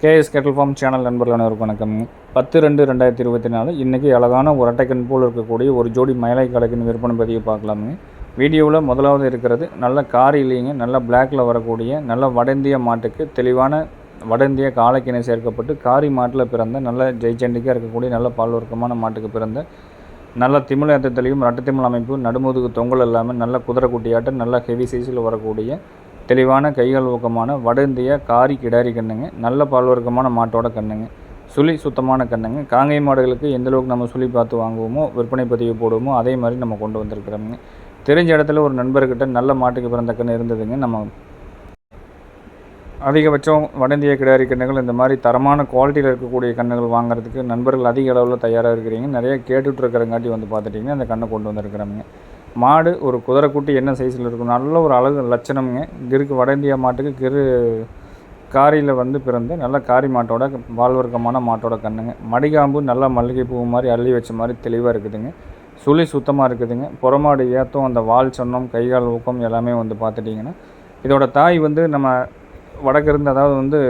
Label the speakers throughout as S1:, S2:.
S1: KS கேட்டல் form channel நண்பர்கள் அனைவருக்கும் வணக்கம். பத்து ரெண்டு ரெண்டாயிரத்தி இருபத்தி நாலு இன்றைக்கி அழகான ஒரு அட்டைக்கன் போல் இருக்கக்கூடிய ஒரு ஜோடி மயிலை கலக்கின் விற்பனை பதிவு பார்க்கலாமே. வீடியோவில் முதலாவது இருக்கிறது நல்ல கார் இல்லைங்க நல்ல பிளாக்ல வரக்கூடிய நல்ல வடந்திய மாட்டுக்கு தெளிவான வடந்திய காலக்கிணை சேர்க்கப்பட்டு காரி மாட்டில் பிறந்த நல்ல ஜெய்சண்டிக்காக இருக்கக்கூடிய நல்ல பால்வர்க்கமான மாட்டுக்கு பிறந்த நல்ல திமிழ் ஏற்றத்திலையும் ரட்டத்திமிழ் அமைப்பு நடுமுதுகு தொங்கல் இல்லாமல் நல்ல குதிரை குட்டியாட்டம் நல்ல ஹெவி சைஸில் வரக்கூடிய தெளிவான கைகள் ஊக்கமான வட இந்திய காரி கிடாரி கண்ணுங்க நல்ல பால்வர்க்கமான மாட்டோட கண்ணுங்க சுழி சுத்தமான கண்ணுங்க. காங்கை மாடுகளுக்கு எந்த அளவுக்கு நம்ம சுழி பார்த்து வாங்குவோமோ விற்பனை பதிவு போடுவோமோ அதே மாதிரி நம்ம கொண்டு வந்திருக்கிறோமுங்க. தெரிஞ்ச இடத்துல ஒரு நண்பர்கிட்ட நல்ல மாட்டுக்கு பிறந்த கண்ணு இருந்ததுங்க நம்ம அதிகபட்சம் வடந்திய கிடாரி கண்ணுகள் இந்த மாதிரி தரமான குவாலிட்டியில் இருக்கக்கூடிய கண்ணுகள் வாங்குறதுக்கு நண்பர்கள் அதிக அளவில் தயாராக இருக்கிறீங்க. நிறைய கேட்டுட்ருக்கிறங்காட்டி வந்து பார்த்துட்டிங்கன்னா அந்த கண்ணை கொண்டு வந்திருக்கிறாங்க மாடு ஒரு குதிரைக்குட்டி என்ன சைஸில் இருக்கும்? நல்ல ஒரு அழகு லட்சணம்ங்க. கிருக்கு வட இந்தியா மாட்டுக்கு கிரு காரியில் வந்து பிறந்து நல்ல காரி மாட்டோட வாழ்வர்க்கமான மாட்டோட கண்ணுங்க. மடிகாம்பு நல்லா மல்லிகை பூ மாதிரி அள்ளி வச்ச மாதிரி தெளிவாக இருக்குதுங்க. சுழி சுத்தமாக இருக்குதுங்க. புறமாடு ஏத்தம் அந்த வால் சொன்னம் கைகால் ஊக்கம் எல்லாமே வந்து பார்த்துட்டிங்கன்னா இதோட தாய் வந்து நம்ம வடக்கிருந்து அதாவது வந்து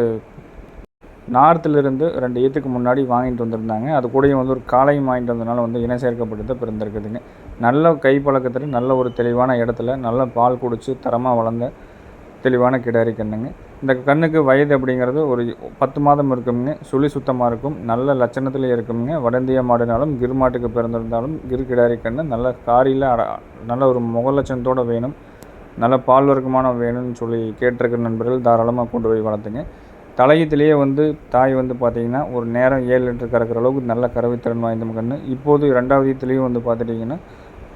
S1: நார்த்திலிருந்து ரெண்டு ஏற்றுக்கு முன்னாடி வாங்கிட்டு வந்திருந்தாங்க. அது கூடயும் வந்து ஒரு காளையும் வாங்கிட்டு வந்ததுனால வந்து இணை சேர்க்கப்பட்டு தான் பிறந்திருக்குதுங்க. நல்ல கை பழக்கத்தில் நல்ல ஒரு தெளிவான இடத்துல நல்ல பால் குடித்து தரமாக வளர்ந்த தெளிவான கிடாரி கண்ணுங்க. இந்த கண்ணுக்கு வயது அப்படிங்கிறது ஒரு பத்து மாதம் இருக்குங்க. சுழி சுத்தமாக இருக்கும். நல்ல லட்சணத்தில் இருக்குங்க. வடந்திய மாடுனாலும் கிர் மாட்டுக்கு பிறந்திருந்தாலும் கிர் கிடாரி கண்ணு நல்ல காரியில் நல்ல ஒரு முக லட்சணத்தோடு வேணும். நல்ல பால் வர்க்கமான வேணும்னு சொல்லி கேட்டிருக்கிற நண்பர்கள் தாராளமாக கொண்டு போய் வளர்த்துங்க. தலையத்திலேயே வந்து தாய் வந்து பார்த்திங்கன்னா ஒரு நேரம் ஏழு லிட்டர் கறக்கிற அளவுக்கு நல்ல கறவைத்திறன் வாய்ந்த கன்று இப்போது ரெண்டாவது ஈத்துலேயும் வந்து பார்த்துட்டிங்கன்னா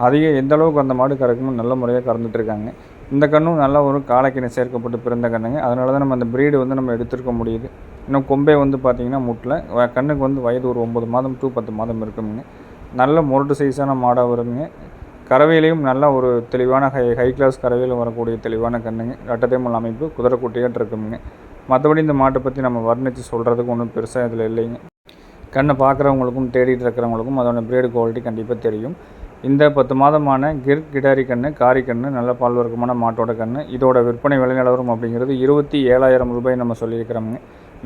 S1: அதிக எந்த அளவுக்கு அந்த மாடு கறக்கணும் நல்ல முறையாக கறந்துட்டுருக்காங்க இந்த கண்ணும் நல்ல ஒரு காலக்கிணை சேர்க்கப்பட்டு பிறந்த கண்ணுங்க. அதனால தான் நம்ம அந்த ப்ரீடு வந்து நம்ம எடுத்துருக்க முடியுது. இன்னும் கொம்பே வந்து பார்த்திங்கன்னா முட்டில். கண்ணுக்கு வந்து வயது ஒரு ஒம்பது மாதம் டூ பத்து மாதம் இருக்குங்க. நல்ல முரட்டு சைஸான மாடாக வருங்க. கறவையிலையும் நல்ல ஒரு தெளிவான ஹை ஹை கிளாஸ் கறவையில் வரக்கூடிய தெளிவான கண்ணுங்க. ரெட்டத்தைமல் அமைப்பு குதிரை இருக்குங்க. மற்றபடி இந்த மாட்டை பற்றி நம்ம வர்ணித்து சொல்கிறதுக்கு ஒன்றும் பெருசாக இதில் இல்லைங்க. கண்ணை பார்க்குறவங்களுக்கும் தேடிட்டு இருக்கிறவங்களுக்கும் அதோட பிரீடு குவாலிட்டி கண்டிப்பாக தெரியும். இந்த பத்து மாதமான கிர் கிடாரி கன்று காரி கன்று நல்ல பால் வர்க்கமான மாட்டோட கன்று இதோட விற்பனை விலை நிலவரம் அப்படிங்கிறது இருபத்தி ஏழாயிரம் ரூபாய் நம்ம சொல்லியிருக்கிறோங்க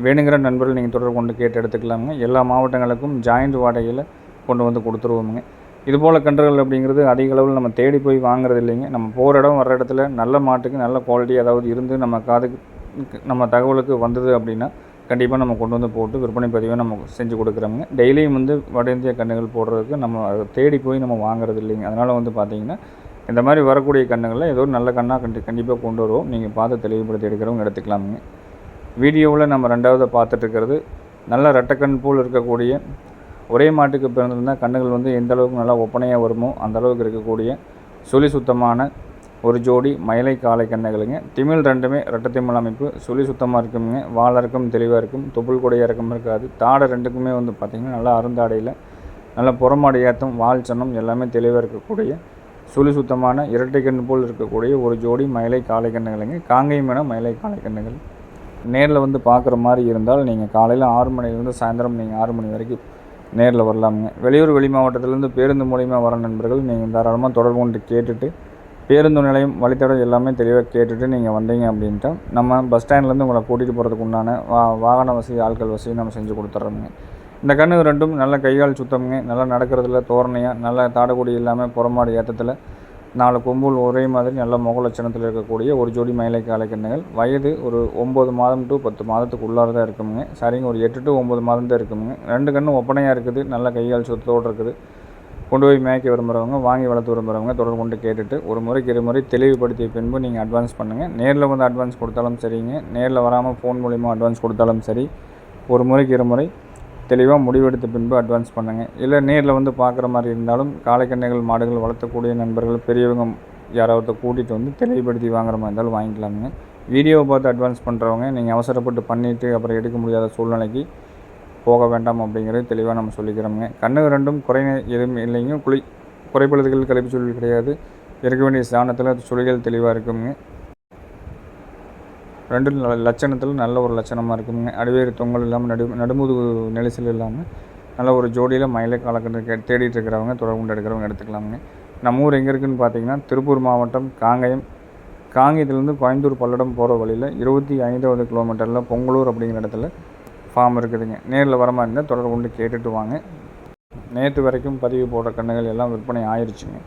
S1: வேணுங்கிற நண்பர்கள் நீங்கள் தொடர்பு கொண்டு கேட்டு எடுத்துக்கலாமுங்க. எல்லா மாவட்டங்களுக்கும் ஜாயிண்ட் வாடகையில் கொண்டு வந்து கொடுத்துருவோமுங்க. இதுபோல் கன்றுகள் அப்படிங்கிறது அதிக அளவில் நம்ம தேடி போய் வாங்குறது இல்லைங்க. நம்ம போகிற இடம் வர இடத்துல நல்ல மாட்டுக்கு நல்ல குவாலிட்டி அதாவது இருந்து நம்ம காதுக்கு நம்ம தகவலுக்கு வந்தது அப்படின்னா கண்டிப்பாக நம்ம கொண்டு வந்து போட்டு விற்பனை பதிவை நம்ம செஞ்சு கொடுக்குறோங்க டெய்லியும் வந்து வட இந்திய கண்ணுகள் போடுறதுக்கு நம்ம அதை தேடி போய் நம்ம வாங்குறது இல்லைங்க. அதனால் வந்து பார்த்திங்கன்னா இந்த மாதிரி வரக்கூடிய கண்ணுகளில் ஏதோ ஒரு நல்ல கண்ணாக கண்டி கண்டிப்பாக கொண்டு வருவோம். நீங்கள் பார்த்து தெளிவுபடுத்தி எடுக்கிறவங்க எடுத்துக்கலாமுங்க. வீடியோவில் நம்ம ரெண்டாவது பார்த்துட்டு இருக்கிறது நல்ல ரெட்டக்கண் போல் இருக்கக்கூடிய ஒரே மாட்டுக்கு பிறந்திருந்தால் கண்ணுகள் வந்து எந்த அளவுக்கு நல்லா ஒப்பனையாக வருமோ அந்த அளவுக்கு இருக்கக்கூடிய சுழி சுத்தமான ஒரு ஜோடி மயிலை காலை கண்ணுகளுங்க திமிழ் ரெண்டுமே ரெட்டத்திமிழ் அமைப்பு. சுழி சுத்தமாக இருக்குங்க வாழ இருக்கும் தெளிவாக இருக்கும். தொப்புள் கொடை இருக்கும் இருக்காது. தாடை ரெண்டுக்குமே வந்து பார்த்திங்கன்னா நல்லா அருந்தாடையில் நல்ல புறமாடு ஏற்றம் வால் சன்னம் எல்லாமே தெளிவாக இருக்கக்கூடிய சுழி சுத்தமான இரட்டை கண்ணு போல் இருக்கக்கூடிய ஒரு ஜோடி மயிலை காலை கண்ணுகளுங்க காங்கேயம் என மயிலை காலை கண்ணுகள் நேரில் வந்து பார்க்குற மாதிரி இருந்தால் நீங்கள் காலையில் ஆறு மணிலேருந்து சாயந்தரம் நீங்கள் ஆறு மணி வரைக்கும் நேரில் வரலாமுங்க. வெளியூர் வெளி மாவட்டத்திலேருந்து பேருந்து மூலிமா வர நண்பர்கள் நீங்கள் தாராளமாக தொடர்பு கொண்டு கேட்டுட்டு பேருந்து நிலையம் வழித்தடம் எல்லாமே தெளிவாக கேட்டுட்டு நீங்கள் வந்தீங்க அப்படின்ட்டு நம்ம பஸ் ஸ்டாண்ட்லேருந்து உங்களை கூட்டிகிட்டு போகிறதுக்கு உண்டான வா வாகன வசதி ஆட்கள் வசதி நம்ம செஞ்சு கொடுத்துட்றோங்க இந்த கண்ணு ரெண்டும் நல்ல கைகால் சுத்தமுங்க. நல்லா நடக்கிறதுல தோரணையாக நல்ல தாடக்குடி இல்லாமல் புறமாடு ஏற்றத்தில் நாலு கொம்புல் ஒரே மாதிரி நல்ல முகலட்சணத்தில் இருக்கக்கூடிய ஒரு ஜோடி மயிலை காலை கண்ணுகள் வயது ஒரு ஒம்பது மாதம் டு பத்து மாதத்துக்கு உள்ளார தான் இருக்குமுங்க சரிங்க ஒரு எட்டு டு ஒம்பது மாதம் தான் இருக்குமுங்க ரெண்டு கண்ணும் ஒப்பனையாக இருக்குது. நல்ல கைகால் சுத்தத்தோடு இருக்குது. கொண்டு போய் மேய்க்க விரும்புகிறவங்க வாங்கி வளர்த்து விரும்புகிறவங்க தொடர்பு கொண்டு கேட்டுட்டு ஒரு முறைக்கு இரு முறை தெளிவுபடுத்திய பின்பு நீங்கள் அட்வான்ஸ் பண்ணுங்கள் நேரில் வந்து அட்வான்ஸ் கொடுத்தாலும் சரிங்க. நேரில் வராமல் ஃபோன் மூலிமா அட்வான்ஸ் கொடுத்தாலும் சரி. ஒரு முறைக்கு இரு முறை தெளிவாக முடிவெடுத்த பின்பு அட்வான்ஸ் பண்ணுங்கள் இல்லை நேரில் வந்து பார்க்குற மாதிரி இருந்தாலும் காலைக்கண்ணைகள் மாடுகள் வளர்த்தக்கூடிய நண்பர்கள் பெரியவங்க யாராவது கூட்டிகிட்டு வந்து தெளிவுபடுத்தி வாங்குற மாதிரி இருந்தாலும் வாங்கிக்கலாமுங்க. வீடியோவை பார்த்து அட்வான்ஸ் பண்ணுறவங்க நீங்கள் அவசரப்பட்டு பண்ணிவிட்டு அப்புறம் எடுக்க முடியாத சூழ்நிலைக்கு போக வேண்டாம் அப்படிங்கிறது தெளிவாக நம்ம சொல்லிக்கிறோமுங்க. கண்ணு ரெண்டும் குறை எதுவும் இல்லைங்க. குளி குறைபழுதுகள் கழிப்பு சுழல் கிடையாது. இருக்க வேண்டிய ஸ்தானத்தில் சுழிகள் தெளிவாக இருக்குங்க. ரெண்டு லட்சணத்தில் நல்ல ஒரு லட்சணமாக இருக்குங்க. அடிவேறு தொங்கல் இல்லாமல் நடு நடுமுது நெரிசல் இல்லாமல் நல்ல ஒரு ஜோடியில் மயிலை காலக்கட்டு தேடிட்டு இருக்கிறவங்க தொடர்பு எடுக்கிறவங்க எடுத்துக்கலாமுங்க. நம்ம ஊர் எங்கே இருக்குதுன்னு பார்த்தீங்கன்னா திருப்பூர் மாவட்டம் காங்கயம். காங்கயத்துலேருந்து கோயம்புத்தூர் பல்லடம் போகிற வழியில் இருபத்தி ஐந்தாவது கிலோமீட்டரில் பொங்கலூர் அப்படிங்கிற இடத்துல ஃபார்ம் இருக்குதுங்க. நேரில் வர மாதிரி இருந்தால் தொடர்பு கொண்டு கேட்டுட்டு வாங்க. நேற்று வரைக்கும் பதிவு போடுற கன்றுகள் எல்லாம் விற்பனை ஆயிடுச்சுங்க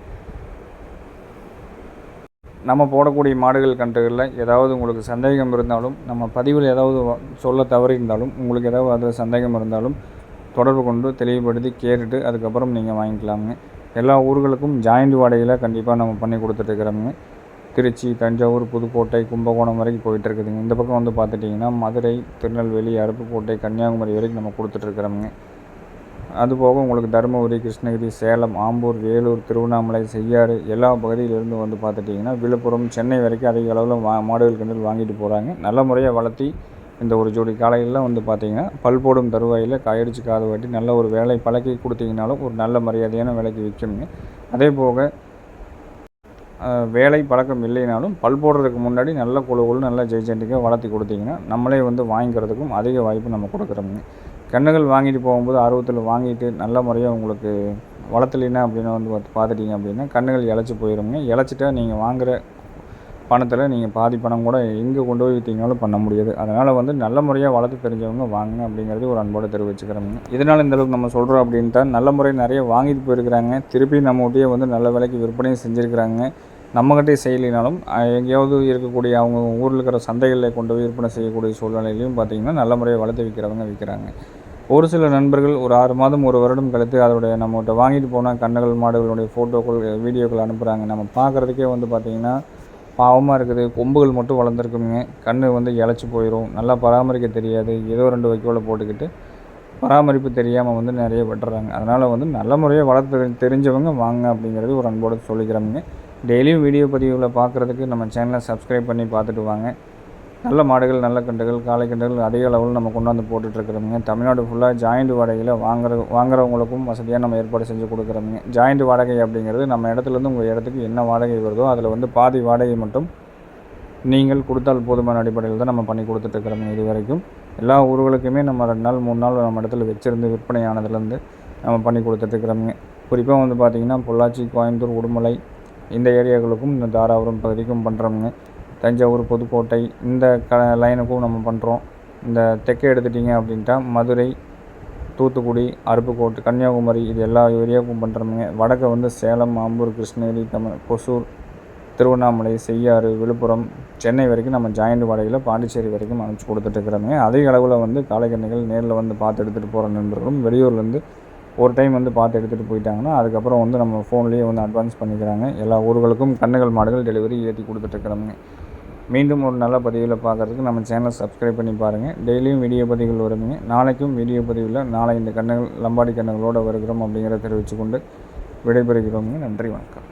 S1: நம்ம போடக்கூடிய மாடுகள் கன்றுகளில் ஏதாவது உங்களுக்கு சந்தேகம் இருந்தாலும் நம்ம பதிவில் ஏதாவது வ- சொல்ல தவறி இருந்தாலும் உங்களுக்கு ஏதாவது அதில் சந்தேகம் இருந்தாலும் தொடர்பு கொண்டு தெளிவுபடுத்தி கேட்டுட்டு அதுக்கப்புறம் நீங்கள் வாங்கிக்கலாமுங்க. எல்லா ஊர்களுக்கும் ஜாயிண்ட் வாடகையில் கண்டிப்பாக நம்ம பண்ணி கொடுத்துட்ருக்குறோமுங்க திருச்சி தஞ்சாவூர் புதுக்கோட்டை கும்பகோணம் வரைக்கும் போயிட்டு இருக்குதுங்க இந்த பக்கம் வந்து பார்த்துட்டிங்கன்னா மதுரை திருநெல்வேலி அருப்புக்கோட்டை கன்னியாகுமரி வரைக்கும் நம்ம கொடுத்துட்ருக்குறோமுங்க. அதுபோக உங்களுக்கு தருமபுரி கிருஷ்ணகிரி சேலம் ஆம்பூர் வேலூர் திருவண்ணாமலை செய்யாறு எல்லா பகுதியிலிருந்து வந்து பார்த்துட்டிங்கன்னா விழுப்புரம் சென்னை வரைக்கும் அதிக அளவில் வா மாடுகள் கன்று வாங்கிட்டு போகிறாங்க நல்ல முறையாக வளர்த்தி இந்த ஒரு ஜோடி காலையில் வந்து பார்த்திங்கன்னா பல் போடும் தருவாயில் காயடிச்சு காது வாட்டி நல்ல ஒரு வேலை பழக்கி கொடுத்தீங்கனாலும் ஒரு நல்ல மரியாதையான விலைக்கு விற்குங்க. அதே போக வேலை பழக்கம் இல்லைனாலும் பல் போடுறதுக்கு முன்னாடி நல்ல குழு குழு நல்ல ஜெய்ஜென்டிக்காக வளர்த்தி கொடுத்தீங்கன்னா நம்மளே வந்து வாங்கிக்கிறதுக்கும் அதிக வாய்ப்பு நம்ம கொடுக்குறோங்க கண்ணுகள் வாங்கிட்டு போகும்போது ஆர்வத்தில் வாங்கிட்டு நல்ல முறையாக உங்களுக்கு வளர்த்தலைன்னா அப்படின்னு வந்து பார்த்து பார்த்துட்டீங்க அப்படின்னா கண்ணுகள் இழைச்சி போயிடுங்க இழைச்சிட்டா நீங்கள் வாங்குகிற பணத்தில் நீங்கள் பாதி பணம் கூட எங்கே கொண்டு போய் விற்றீங்கனாலும் பண்ண முடியாது. அதனால் வந்து நல்ல முறையாக வளர்த்து தெரிஞ்சவங்க வாங்க அப்படிங்கிறது ஒரு அன்போடு தெரிவிச்சுக்கிறோங்க. இதனால் இந்தளவுக்கு நம்ம சொல்கிறோம் அப்படின்ட்டா நல்ல முறை நிறைய வாங்கிட்டு போயிருக்கிறாங்க. திருப்பி நம்ம வந்து நல்ல விலைக்கு விற்பனையும் செஞ்சுருக்கிறாங்க. நம்மகிட்டே செய்யலைனாலும் எங்கேயாவது இருக்கக்கூடிய அவங்க ஊரில் இருக்கிற சந்தைகளில் கொண்டு போய் விற்பனை செய்யக்கூடிய சூழ்நிலையிலையும் பார்த்திங்கன்னா நல்ல முறையை வளர்த்து விற்கிறவங்க விற்கிறாங்க ஒரு சில நண்பர்கள் ஒரு ஆறு மாதம் ஒரு வருடம் கழித்து அதோடைய நம்மகிட்ட வாங்கிட்டு போனால் கண்ணுகள் மாடுகளுடைய ஃபோட்டோக்கள் வீடியோக்கள் அனுப்புகிறாங்க நம்ம பார்க்குறதுக்கே வந்து பார்த்திங்கன்னா பாவமாக இருக்குது. கொம்புகள் மட்டும் வளர்ந்துருக்குங்க கண் வந்து இழைச்சி போயிடும் நல்லா பராமரிக்க தெரியாது. ஏதோ ரெண்டு வைக்கோலை போட்டுக்கிட்டு பராமரிப்பு தெரியாமல் வந்து நிறைய விட்டுறாங்க. அதனால் வந்து நல்ல முறையாக வளர்த்து தெரிஞ்சவங்க வாங்க அப்படிங்கிறது ஒரு அன்போடு சொல்லிக்கிறோமுங்க டெய்லியும் வீடியோ பதிவுகளை பார்க்குறதுக்கு நம்ம சேனலை சப்ஸ்கிரைப் பண்ணி பார்த்துட்டு வாங்க. நல்ல மாடுகள் நல்ல கண்டுகள் காளை கண்டுகள் அதிக அளவில் நம்ம கொண்டாந்து போட்டுட்ருக்குறோமுங்க. தமிழ்நாடு ஃபுல்லாக ஜாயிண்ட் வாடகையில் வாங்குற வாங்குறவங்களுக்கும் வசதியாக நம்ம ஏற்பாடு செஞ்சு கொடுக்குறோமுங்க. ஜாயிண்ட் வாடகை அப்படிங்கிறது நம்ம இடத்துலேருந்து உங்கள் இடத்துக்கு என்ன வாடகை வருதோ அதில் வந்து பாதி வாடகை மட்டும் நீங்கள் கொடுத்தால் போதுமான அடிப்படையில் தான் நம்ம பண்ணி கொடுத்துட்ருக்குறோமுங்க இது வரைக்கும் எல்லா ஊர்களுக்குமே நம்ம ரெண்டு நாள் மூணு நாள் நம்ம இடத்துல வச்சுருந்து விற்பனை ஆனதுலேருந்து நம்ம பண்ணி கொடுத்துட்ருக்குறோமுங்க. குறிப்பாக வந்து பார்த்திங்கன்னா பொள்ளாச்சி கோயம்புத்தூர் உடுமலை இந்த ஏரியாக்களுக்கும் இந்த தாராபுரம் பகுதிக்கும் பண்ணுறோமுங்க தஞ்சாவூர் புதுக்கோட்டை இந்த க லைனுக்கும் நம்ம பண்ணுறோம் இந்த தெற்கே எடுத்துட்டிங்க அப்படின்ட்டா மதுரை தூத்துக்குடி அருப்புக்கோட்டை கன்னியாகுமரி இது எல்லா ஏரியாவுக்கும் பண்ணுறோமுங்க வடக்கு வந்து சேலம் ஆம்பூர் கிருஷ்ணகிரி தமிழ் கொசூர் திருவண்ணாமலை செய்யாறு விழுப்புரம் சென்னை வரைக்கும் நம்ம ஜாயிண்ட் வாடகையில் பாண்டிச்சேரி வரைக்கும் அனுப்பிச்சி கொடுத்துட்ருக்குறோங்க அதிக அளவில் வந்து காலைக்கண்ணிகள் நேரில் வந்து பார்த்து எடுத்துகிட்டு போகிற நண்பர்களும் வெளியூர்லேருந்து ஒரு டைம் வந்து பார்த்து எடுத்துகிட்டு போயிட்டாங்கன்னா அதுக்கப்புறம் வந்து நம்ம ஃபோன்லேயே வந்து அட்வான்ஸ் பண்ணிக்கிறாங்க. எல்லா ஊர்களுக்கும் கண்ணுகள் மாடுகள் டெலிவரி ஏற்றி கொடுத்துட்ருக்குறோங்க மீண்டும் ஒரு நல்ல பதிவில் பார்க்குறதுக்கு நம்ம சேனலை சப்ஸ்கிரைப் பண்ணி பாருங்கள் டெய்லியும் வீடியோ பதிவுகள் வருங்க நாளைக்கும் வீடியோ பதிவில் நாளை இந்த கண்ணுகள் லம்பாடி கண்ணுகளோடு வருகிறோம் அப்படிங்கிறத தெரிவித்துக்கொண்டு விடைபெறுகிறோங்க நன்றி வணக்கம்.